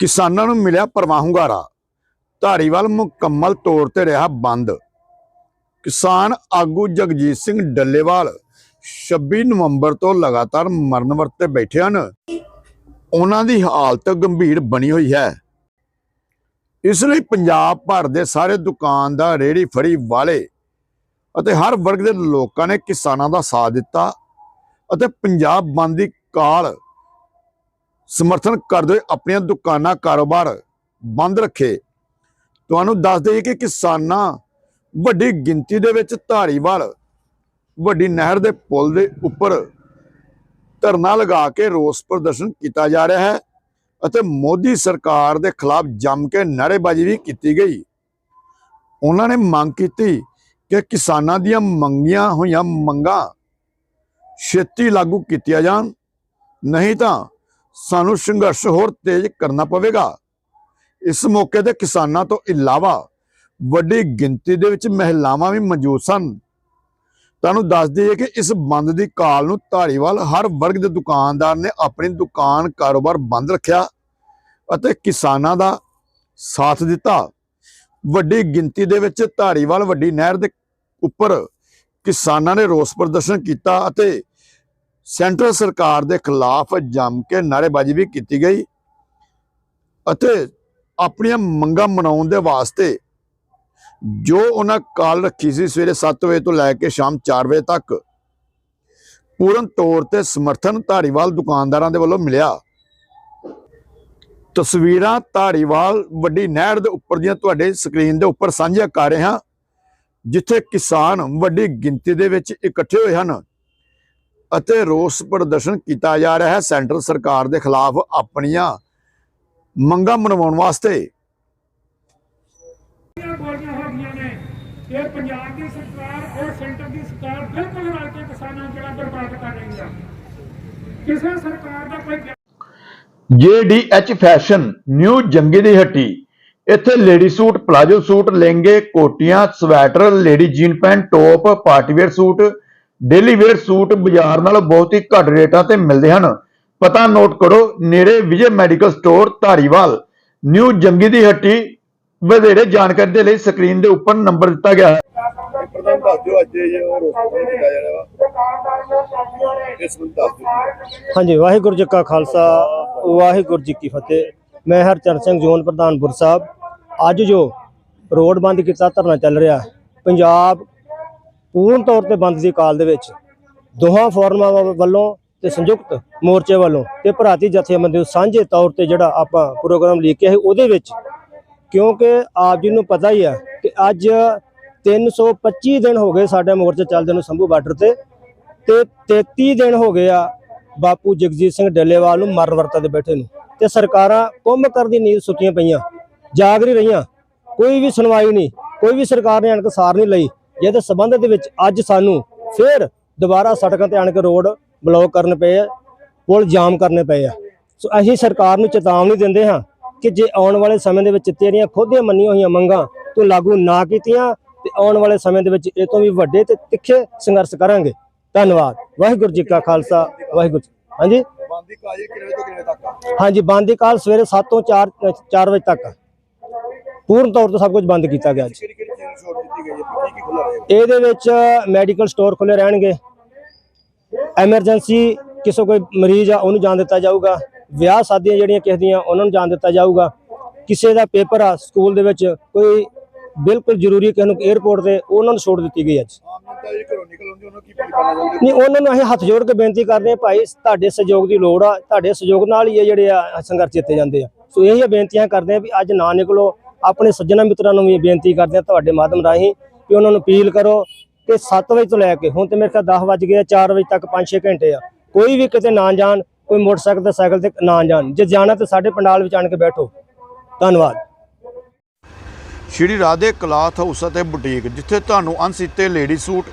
ਕਿਸਾਨਾਂ ਨੂੰ ਮਿਲਿਆ ਪਰਵਾਹ ਹੁੰਗਾਰਾ। ਧਾਰੀਵਾਲ ਮੁਕੰਮਲ ਤੌਰ ਤੇ ਰਿਹਾ ਬੰਦ। ਕਿਸਾਨ ਆਗੂ ਜਗਜੀਤ ਸਿੰਘ ਡੱਲੇਵਾਲ 26 ਨਵੰਬਰ ਤੋਂ ਲਗਾਤਾਰ ਮਰਨ ਵਰਤ ਬੈਠੇ ਹਨ। ਉਹਨਾਂ ਦੀ ਹਾਲਤ ਗੰਭੀਰ ਬਣੀ ਹੋਈ ਹੈ। ਇਸ ਲਈ ਪੰਜਾਬ ਭਰ ਦੇ ਸਾਰੇ ਦੁਕਾਨਦਾਰ ਰੇੜੀ ਫੜੀ ਵਾਲੇ ਅਤੇ ਹਰ ਵਰਗ ਦੇ ਲੋਕਾਂ ਨੇ ਕਿਸਾਨਾਂ ਦਾ ਸਾਥ ਦਿੱਤਾ ਅਤੇ ਪੰਜਾਬ ਬੰਦ ਦੀ ਕਾਲ ਸਮਰਥਨ ਕਰਦੇ ਹੋਏ ਆਪਣੀਆਂ ਦੁਕਾਨਾਂ, ਕਾਰੋਬਾਰ ਬੰਦ ਰੱਖੇ। ਤੁਹਾਨੂੰ ਦੱਸ ਦਈਏ ਕਿ ਕਿਸਾਨਾਂ ਵੱਡੀ ਗਿਣਤੀ ਦੇ ਵਿੱਚ ਧਾਰੀਵਾਲ, ਵੱਡੀ ਨਹਿਰ ਦੇ ਪੁਲ ਦੇ ਉੱਪਰ ਧਰਨਾ ਲਗਾ ਕੇ ਰੋਸ ਪ੍ਰਦਰਸ਼ਨ ਕੀਤਾ ਜਾ ਰਿਹਾ ਹੈ ਅਤੇ ਮੋਦੀ ਸਰਕਾਰ ਦੇ ਖਿਲਾਫ ਜੰਮ ਕੇ ਨਾਅਰੇਬਾਜ਼ੀ ਵੀ ਕੀਤੀ ਗਈ। ਉਹਨਾਂ ਨੇ ਮੰਗ ਕੀਤੀ ਕਿ ਕਿਸਾਨਾਂ ਦੀਆਂ ਮੰਗੀਆਂ ਹੋਈਆਂ ਮੰਗਾਂ ਛੇਤੀ ਲਾਗੂ ਕੀਤੀਆਂ ਜਾਣ, ਨਹੀਂ ਤਾਂ ਸਾਨੂੰ ਸੰਘਰਸ਼ ਹੋਰ ਤੇਜ਼ ਕਰਨਾ ਪਵੇਗਾ। ਇਸ ਮੌਕੇ ਤੇ ਕਿਸਾਨਾਂ ਤੋਂ ਇਲਾਵਾ ਵੱਡੀ ਗਿਣਤੀ ਦੇ ਵਿੱਚ ਮਹਿਲਾਵਾਂ ਵੀ ਮੌਜੂਦ ਸਨ। ਤੁਹਾਨੂੰ ਦੱਸ ਦਈਏ ਕਿ ਇਸ ਬੰਦ ਦੀ ਕਾਲ ਨੂੰ ਧਾਰੀਵਾਲ ਹਰ ਵਰਗ ਦੇ ਦੁਕਾਨਦਾਰ ਨੇ ਆਪਣੀ ਦੁਕਾਨ ਕਾਰੋਬਾਰ ਬੰਦ ਰੱਖਿਆ ਅਤੇ ਕਿਸਾਨਾਂ ਦਾ ਸਾਥ ਦਿੱਤਾ। ਵੱਡੀ ਗਿਣਤੀ ਦੇ ਵਿੱਚ ਧਾਰੀਵਾਲ ਵੱਡੀ ਨਹਿਰ ਦੇ ਉੱਪਰ ਕਿਸਾਨਾਂ ਨੇ ਰੋਸ ਪ੍ਰਦਰਸ਼ਨ ਕੀਤਾ ਅਤੇ ਸੈਂਟਰ ਸਰਕਾਰ ਦੇ ਖਿਲਾਫ ਜੰਮ ਕੇ ਨਾਅਰੇਬਾਜ਼ੀ ਵੀ ਕੀਤੀ ਗਈ ਅਤੇ ਆਪਣੀਆਂ ਮੰਗਾਂ ਮਨਾਉਣ ਦੇ ਵਾਸਤੇ ਜੋ ਉਹਨਾਂ ਕਾਲ ਰੱਖੀ ਸੀ ਸਵੇਰੇ 7 ਵਜੇ ਤੋਂ ਲੈ ਕੇ ਸ਼ਾਮ 4 ਵਜੇ ਤੱਕ, ਪੂਰਨ ਤੌਰ ਤੇ ਸਮਰਥਨ ਧਾਰੀਵਾਲ ਦੁਕਾਨਦਾਰਾਂ ਦੇ ਵੱਲੋਂ ਮਿਲਿਆ। ਤਸਵੀਰਾਂ ਧਾਰੀਵਾਲ ਵੱਡੀ ਨਹਿਰ ਦੇ ਉੱਪਰ ਦੀਆਂ ਤੁਹਾਡੇ ਸਕਰੀਨ ਦੇ ਉੱਪਰ ਸਾਂਝੀਆਂ ਕਰ ਰਹੇ ਹਾਂ, ਜਿੱਥੇ ਕਿਸਾਨ ਵੱਡੀ ਗਿਣਤੀ ਦੇ ਵਿੱਚ ਇਕੱਠੇ ਹੋਏ ਹਨ। ਅਤੇ ਰੋਸ ਪ੍ਰਦਰਸ਼ਨ ਕੀਤਾ ਜਾ ਰਿਹਾ ਹੈ। ਸੈਂਟਰ ਸਰਕਾਰ ਦੇ ਖਿਲਾਫ ਆਪਣੀਆਂ ਮੰਗਾਂ ਮਨਵਾਉਣ ਵਾਸਤੇ। ਇਹ ਪੰਜਾਬ ਦੀ ਸਰਕਾਰ ਔਰ ਸੈਂਟਰ ਦੀ ਸਰਕਾਰ ਬਿਲਕੁਲ ਰਲ ਕੇ ਕਿਸਾਨਾਂ ਨੂੰ ਜਿਹੜਾ ਬਰਬਾਦ ਕਰ ਰਹੀ ਆ। ਕਿਸੇ ਸਰਕਾਰ ਦਾ ਕੋਈ JDH ਫੈਸ਼ਨ ਨਿਊ ਜੰਗੀ ਦੀ ਹੱਟੀ। ਇੱਥੇ ਲੇਡੀ ਸੂਟ ਪਲਾਜੋ ਸੂਟ ਲਹਿੰਗੇ ਕੋਟੀਆਂ sweater lady jean pant top partywear suit daily wear suit ਬਾਜ਼ਾਰ ਨਾਲੋਂ ਬਹੁਤ ਹੀ ਘੱਟ ਰੇਟਾਂ ਤੇ ਮਿਲਦੇ ਹਨ। ਪਤਾ ਨੋਟ ਕਰੋ, ਨੇੜੇ Vijay medical store Dhariwal. New Jangi ਦੀ ਹੱਟੀ, ਵਧੇਰੇ ਜਾਣਕਾਰੀ ਦੇ ਲਈ ਸਕਰੀਨ ਦੇ ਉੱਪਰ ਨੰਬਰ ਦਿੱਤਾ ਗਿਆ ਹੈ। ਹਾਂਜੀ, ਵਾਹਿਗੁਰੂ ਜੀ ਕਾ ਖਾਲਸਾ, ਵਾਹਿਗੁਰੂ ਜੀ ਕੀ ਫਤਿਹ। ਮੈਂ ਹਰਚਰਨ ਸਿੰਘ ਜ਼ੋਨ, ਪ੍ਰਧਾਨ ਸਾਹਿਬ। ਅੱਜ ਜੋ ਰੋਡ ਬੰਦ ਕੀਤਾ, ਧਰਨਾ ਚੱਲ ਰਿਹਾ। ਪੰਜਾਬ ਪੂਰਨ ਤੌਰ ਤੇ ਬੰਦ ਦੀ ਕਾਲ ਦੇ ਵਿੱਚ। ਦੋਹਾਂ ਫੋਰਮਾਂ ਵੱਲੋਂ ਤੇ ਸੰਯੁਕਤ ਮੋਰਚੇ ਵੱਲੋਂ ਤੇ ਭਰਾਤੀ ਜਥੇਬੰਦੀ ਨੂੰ ਸਾਂਝੇ ਤੌਰ ਤੇ ਜਿਹੜਾ ਆਪਾਂ ਪ੍ਰੋਗਰਾਮ ਲਿਖਿਆ ਹੈ ਉਹਦੇ ਵਿੱਚ ਕਿਉਂਕਿ ਆਪ ਜੀ ਨੂੰ ਪਤਾ ਹੀ ਹੈ ਕਿ ਅੱਜ 325 ਦਿਨ ਹੋ ਗਏ ਸਾਡੇ ਮੋਰਚੇ ਚੱਲਦੇ ਨੂੰ ਸੰਭੂ ਬਾਰਡਰ ਤੇ ਤੇ 33 ਦਿਨ ਹੋ ਗਏ ਆ ਬਾਪੂ ਜਗਜੀਤ ਸਿੰਘ ਡੱਲੇਵਾਲ ਨੂੰ ਮਰਨ ਵਰਤਾ ਦੇ ਬੈਠੇ ਨੂੰ ਤੇ ਸਰਕਾਰਾਂ ਕੁੰਭ ਕਰ ਦੀ ਨੀਂਦ ਸੁੱਤੀਆਂ ਪਈਆਂ, ਜਾਗ ਨਹੀਂ ਰਹੀਆਂ, ਕੋਈ ਵੀ ਸੁਣਵਾਈ ਨਹੀਂ, ਕੋਈ ਵੀ ਸਰਕਾਰ ਨੇ ਅਣਕ ਸਾਰ ਨਹੀਂ ਲਈ ਜਿਹਦੇ ਸਬੰਧ ਦੇ ਵਿੱਚ ਅੱਜ ਸਾਨੂੰ ਫੇਰ ਦੁਬਾਰਾ ਸੜਕਾਂ ਤੇ ਆਣ ਕੇ ਰੋਡ ਬਲੌਕ ਕਰਨੇ ਪਏ ਆ ਪੁਲ ਜਾਮ ਕਰਨੇ ਪਏ ਆ। ਸੋ ਅਸੀਂ ਸਰਕਾਰ ਨੂੰ ਚੇਤਾਵਨੀ ਦਿੰਦੇ ਹਾਂ ਕਿ ਜੇ ਆਉਣ ਵਾਲੇ ਸਮੇਂ ਦੇ ਵਿੱਚ ਤੇਰੀਆਂ ਖੁਦ ਮੰਨੀਆਂ ਹੋਈਆਂ ਮੰਗਾਂ ਤੂੰ ਲਾਗੂ ਨਾ ਕੀਤੀਆਂ ਤੇ ਆਉਣ ਵਾਲੇ ਸਮੇਂ ਦੇ ਵਿੱਚ ਇਹ ਤੋਂ ਵੀ ਵੱਡੇ ਤੇ ਤਿੱਖੇ ਸੰਘਰਸ਼ ਕਰਾਂਗੇ। ਧੰਨਵਾਦ। ਵਾਹਿਗੁਰੂ ਜੀ ਕਾ ਖਾਲਸਾ ਵਾਹਿਗੁਰੂ ਜੀ ਹਾਂਜੀ? ਬੰਦੀ ਕਾਜੇ ਕਿੰਨੇ ਤੋਂ ਕਿੰਨੇ ਤੱਕ ਹਾਂਜੀ ਬੰਦ ਕਾਲ ਸਵੇਰੇ 7 ਤੋਂ 4 4 ਵਜੇ ਤੱਕ। ਪੂਰਨ ਤੌਰ ਤੇ ਸਭ ਕੁਝ ਬੰਦ ਕੀਤਾ ਗਿਆ ਜੀ ਨੂੰ ਛੋੜ ਦਿੱਤੀ ਗਈ ਹੈ ਕੀ ਕੀ ਖੁੱਲਾ ਰਹੇਗਾ ਇਹਦੇ ਵਿੱਚ ਮੈਡੀਕਲ ਸਟੋਰ ਖੁੱਲੇ ਰਹਿਣਗੇ। ਐਮਰਜੈਂਸੀ ਕਿਸੇ ਕੋਈ ਮਰੀਜ਼ ਆ, ਉਹਨੂੰ ਜਾਣ ਦਿੱਤਾ ਜਾਊਗਾ। ਵਿਆਹ ਸ਼ਾਦੀਆਂ ਜਿਹੜੀਆਂ ਕਿਸੇ ਦੀਆਂ, ਉਹਨਾਂ ਨੂੰ ਜਾਣ ਦਿੱਤਾ ਜਾਊਗਾ। ਕਿਸੇ ਦਾ ਪੇਪਰ ਆ ਸਕੂਲ ਦੇ ਵਿੱਚ, ਕੋਈ ਬਿਲਕੁਲ ਜ਼ਰੂਰੀ ਕਿਸੇ ਨੂੰ 에어ਪੋਰਟ ਤੇ, ਉਹਨਾਂ ਨੂੰ ਛੋੜ ਦਿੱਤੀ ਗਈ ਅੱਜ। ਨਹੀਂ, ਉਹਨਾਂ ਨੂੰ ਅਸੀਂ ਹੱਥ ਜੋੜ ਕੇ ਬੇਨਤੀ ਕਰਦੇ ਹਾਂ, ਭਾਈ, ਤੁਹਾਡੇ ਸਹਿਯੋਗ ਦੀ ਲੋੜ ਆ, ਤੁਹਾਡੇ ਸਹਿਯੋਗ ਨਾਲ ਹੀ ਇਹ ਜਿਹੜੇ ਆ, ਸੰਘਰਸ਼ ਜਿੱਤੇ ਜਾਂਦੇ ਆ। ਸੋ ਇਹ ਬੇਨਤੀਆਂ ਕਰਦੇ ਆ ਵੀ ਅੱਜ ਨਾ ਨਿਕਲੋ ਆਪਣੇ ਸੱਜਣਾ ਮਿੱਤਰਾਂ ਨੂੰ ਵੀ ਇਹ ਬੇਨਤੀ ਕਰਦੇ ਆ ਤੁਹਾਡੇ ਮਾਧਿਅਮ ਰਾਹੀਂ ਕਿ ਉਹਨਾਂ ਨੂੰ ਅਪੀਲ ਕਰੋ ਕਿ 7 ਵਜੇ ਤੋਂ ਲੈ ਕੇ, ਹੁਣ ਤੇ ਮੇਰੇ ਖਿਆਲ 10 ਵੱਜ ਗਏ ਆ 4 ਵਜੇ ਤੱਕ 5-6 ਘੰਟੇ ਆ, ਕੋਈ ਵੀ ਕਿਤੇ ਨਾ ਜਾਣ, ਕੋਈ ਮੋਟਰਸਾਈਕਲ ਤੇ ਸਾਈਕਲ ਤੇ ਨਾ ਜਾਣ, ਜੇ ਜਾਣਾ ਤੇ ਸਾਡੇ ਪੰਡਾਲ ਵਿੱਚ ਆਣ ਕੇ ਬੈਠੋ। ਧੰਨਵਾਦ। ਸ਼੍ਰੀ ਰਾਧੇ ਕਲਾਥ ਹਾਊਸ ਅਤੇ ਬੁਟੀਕ, ਜਿੱਥੇ ਤੁਹਾਨੂੰ ਅਣਸੀਤੇ ਲੇਡੀ ਸੂਟ,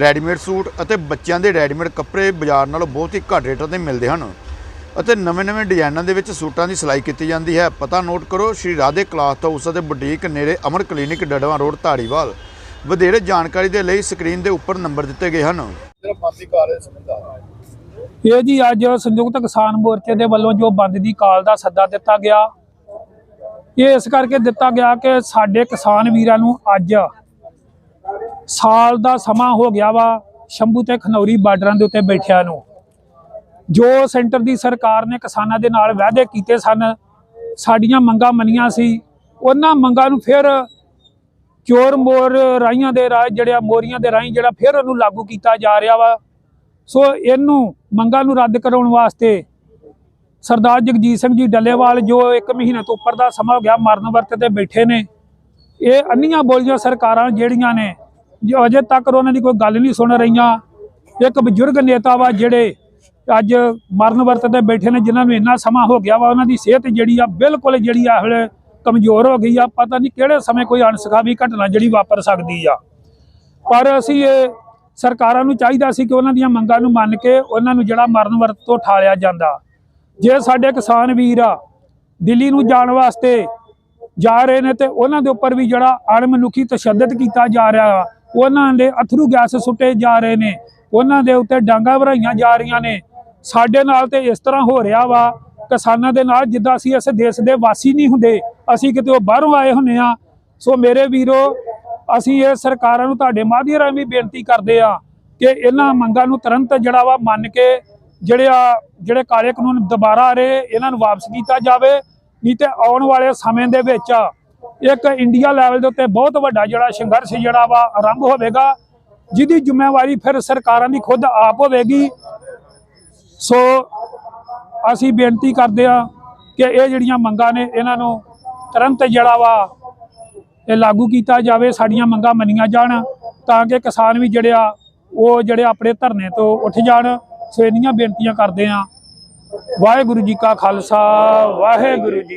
ਰੈਡੀਮੇਡ ਸੂਟ ਅਤੇ ਬੱਚਿਆਂ ਦੇ ਰੈਡੀਮੇਡ ਕੱਪੜੇ ਬਾਜ਼ਾਰ ਨਾਲੋਂ ਬਹੁਤ ਹੀ ਘੱਟ ਰੇਟਾਂ ਤੇ ਮਿਲਦੇ ਹਨ। ਅਤੇ ਨਵੇਂ-ਨਵੇਂ ਡਿਜ਼ਾਈਨਾਂ ਦੇ ਵਿੱਚ ਸੂਟਾਂ ਦੀ ਸਿਲਾਈ ਕੀਤੀ ਜਾਂਦੀ ਹੈ। ਪਤਾ ਨੋਟ ਕਰੋ ਸ਼੍ਰੀ ਰਾਧੇ ਕਲਾਥ ਹਾਊਸ ਅਤੇ ਬੁਟੀਕ ਨੇੜੇ ਅਮਰ ਕਲੀਨਿਕ ਡੜਵਾ ਰੋਡ ਧਾਰੀਵਾਲ। ਵਧੇਰੇ ਜਾਣਕਾਰੀ ਦੇ ਲਈ ਸਕਰੀਨ ਦੇ ਉੱਪਰ ਨੰਬਰ ਦਿੱਤੇ ਗਏ ਹਨ। ਇਹ ਜੀ ਅੱਜ ਸੰਯੁਕਤ ਕਿਸਾਨ ਮੋਰਚੇ ਦੇ ਵੱਲੋਂ ਜੋ ਬੰਦ ਦੀ ਕਾਲ ਦਾ ਸੱਦਾ ਦਿੱਤਾ ਗਿਆ ਇਹ ਇਸ ਕਰਕੇ ਦਿੱਤਾ ਗਿਆ ਕਿ ਸਾਡੇ ਕਿਸਾਨ ਵੀਰਾਂ ਨੂੰ ਅੱਜ ਸਾਲ ਦਾ ਸਮਾਂ ਹੋ ਗਿਆ ਵਾ ਸ਼ੰਭੂ ਤੇ ਖਨੌਰੀ ਬਾਰਡਰਾਂ ਦੇ ਉੱਤੇ ਬੈਠਿਆਂ ਨੂੰ। ਜੋ ਸੈਂਟਰ ਦੀ ਸਰਕਾਰ ਨੇ ਕਿਸਾਨਾਂ ਦੇ ਨਾਲ ਵਾਅਦੇ ਕੀਤੇ ਸਨ, ਸਾਡੀਆਂ ਮੰਗਾਂ ਮੰਨੀਆਂ ਸੀ, ਉਹਨਾਂ ਮੰਗਾਂ ਨੂੰ ਫਿਰ ਚੋਰ ਮੋਰ ਰਾਈਆਂ ਦੇ ਰਾਹ ਜਿਹੜੇ ਮੋਰੀਆਂ ਦੇ ਰਾਹੀਂ ਜਿਹੜਾ ਫਿਰ ਉਹਨੂੰ ਲਾਗੂ ਕੀਤਾ ਜਾ ਰਿਹਾ ਵਾ। ਸੋ ਇਹਨੂੰ ਮੰਗਾਂ ਨੂੰ ਰੱਦ ਕਰਾਉਣ ਵਾਸਤੇ ਸਰਦਾਰ ਜਗਜੀਤ ਸਿੰਘ ਜੀ ਡੱਲੇਵਾਲ ਜੋ ਇੱਕ ਮਹੀਨੇ ਤੋਂ ਉੱਪਰ ਦਾ ਸਮਾਂ ਹੋ ਗਿਆ, ਮਰਨ ਵਰਤ ਤੇ ਬੈਠੇ ਨੇ। ਇਹ ਅੰਨੀਆਂ ਬੋਲੀਆਂ ਸਰਕਾਰਾਂ ਜਿਹੜੀਆਂ ਨੇ, ਜੋ ਅਜੇ ਤੱਕ ਉਹਨਾਂ ਦੀ ਕੋਈ ਗੱਲ ਨਹੀਂ ਸੁਣ ਰਹੀਆਂ। ਇੱਕ ਬਜ਼ੁਰਗ ਨੇਤਾ ਵਾ ਜਿਹੜੇ ਅੱਜ ਮਰਨ ਵਰਤ ਤੇ ਬੈਠੇ ਨੇ ਜਿਨ੍ਹਾਂ ਨੂੰ ਇੰਨਾ ਸਮਾਂ ਹੋ ਗਿਆ ਵਾ ਉਹਨਾਂ ਦੀ ਸਿਹਤ ਜਿਹੜੀ ਆ ਬਿਲਕੁਲ ਜਿਹੜੀ ਆ ਹਲੇ ਕਮਜ਼ੋਰ ਹੋ ਗਈ ਆ। ਪਤਾ ਨਹੀਂ ਕਿਹੜੇ ਸਮੇਂ ਕੋਈ ਅਣਸਖਾਵੀ ਘਟਨਾ ਜਿਹੜੀ ਵਾਪਰ ਸਕਦੀ ਆ। ਪਰ ਅਸੀਂ ਇਹ ਸਰਕਾਰਾਂ ਨੂੰ ਚਾਹੀਦਾ ਸੀ ਕਿ ਉਹਨਾਂ ਦੀਆਂ ਮੰਗਾਂ ਨੂੰ ਮੰਨ ਕੇ ਉਹਨਾਂ ਨੂੰ ਜਿਹੜਾ ਮਰਨ ਵਰਤ ਤੋਂ ਠਾਲਿਆ ਜਾਂਦਾ। ਜੇ ਸਾਡੇ ਕਿਸਾਨ ਵੀਰ ਆ ਦਿੱਲੀ ਨੂੰ ਜਾਣ ਵਾਸਤੇ ਜਾ ਰਹੇ ਨੇ ਤੇ ਉਹਨਾਂ ਦੇ ਉੱਪਰ ਵੀ ਜਿਹੜਾ ਅਣਮਨੁੱਖੀ ਤਸ਼ੱਦਦ ਕੀਤਾ ਜਾ ਰਿਹਾ ਵਾ, ਉਹਨਾਂ ਦੇ ਅਥਰੂ ਗੈਸ ਸੁੱਟੇ ਜਾ ਰਹੇ ਨੇ ਉਹਨਾਂ ਦੇ ਉੱਤੇ ਡਾਂਗਾ ਭਰਾਈਆਂ ਜਾ ਰਹੀਆਂ ਨੇ ਸਾਡੇ ਨਾਲ ਤੇ ਇਸ ਤਰ੍ਹਾਂ ਹੋ ਰਿਹਾ ਵਾ, ਕਿਸਾਨਾਂ ਦੇ ਨਾਲ ਜਿੱਦਾਂ ਅਸੀਂ ਇਸ ਦੇਸ਼ ਦੇ ਵਾਸੀ ਨਹੀਂ ਹੁੰਦੇ, ਅਸੀਂ ਕਿਤੇ ਉਹ ਬਾਹਰੋਂ ਆਏ ਹੁੰਨੇ ਆ ਸੋ ਮੇਰੇ ਵੀਰੋ, ਅਸੀਂ ਇਹ ਸਰਕਾਰਾਂ ਨੂੰ ਤੁਹਾਡੇ ਮਾਧਿਅਮ ਰਾਹੀਂ ਵੀ ਬੇਨਤੀ ਕਰਦੇ ਆ ਕਿ ਇਹਨਾਂ ਮੰਗਾਂ ਨੂੰ ਤੁਰੰਤ ਜਿਹੜਾ ਵਾ ਮੰਨ ਕੇ ਜਿਹੜੇ ਆ, ਜਿਹੜੇ ਕਾਲੇ ਕਾਨੂੰਨ ਦੁਬਾਰਾ ਆ ਰਹੇ, ਇਹਨਾਂ ਨੂੰ ਵਾਪਸ ਕੀਤਾ ਜਾਵੇ। ਨਹੀਂ ਤੇ ਆਉਣ ਵਾਲੇ ਸਮੇਂ ਦੇ ਵਿੱਚ ਇੱਕ ਇੰਡੀਆ ਲੈਵਲ ਦੇ ਉੱਤੇ ਬਹੁਤ ਵੱਡਾ ਜਿਹੜਾ ਸੰਘਰਸ਼ ਜਿਹੜਾ ਵਾ ਆਰੰਭ ਹੋਵੇਗਾ, ਜਿਹਦੀ ਜ਼ਿੰਮੇਵਾਰੀ ਫਿਰ ਸਰਕਾਰਾਂ ਦੀ ਖੁਦ ਆਪ ਹੋਵੇਗੀ। ਸੋ ਅਸੀਂ ਬੇਨਤੀ ਕਰਦੇ ਆ ਕਿ ਇਹ ਜਿਹੜੀਆਂ ਮੰਗਾਂ ਨੇ, ਇਹਨਾਂ ਨੂੰ ਤੁਰੰਤ ਜਿਹੜਾ ਵਾ ਇਹ ਲਾਗੂ ਕੀਤਾ ਜਾਵੇ, ਸਾਡੀਆਂ ਮੰਗਾਂ ਮੰਨੀਆਂ ਜਾਣ ਤਾਂ ਕਿ ਕਿਸਾਨ ਵੀ ਜਿਹੜੇ ਆ, ਉਹ ਜਿਹੜੇ ਆਪਣੇ ਧਰਨੇ ਤੋਂ ਉੱਠ ਜਾਣ। ਸੋ ਇੰਨੀਆਂ ਬੇਨਤੀਆਂ ਕਰਦੇ ਆ ਵਾਹਿਗੁਰੂ ਜੀ ਕਾ ਖਾਲਸਾ, ਵਾਹਿਗੁਰੂ ਜੀ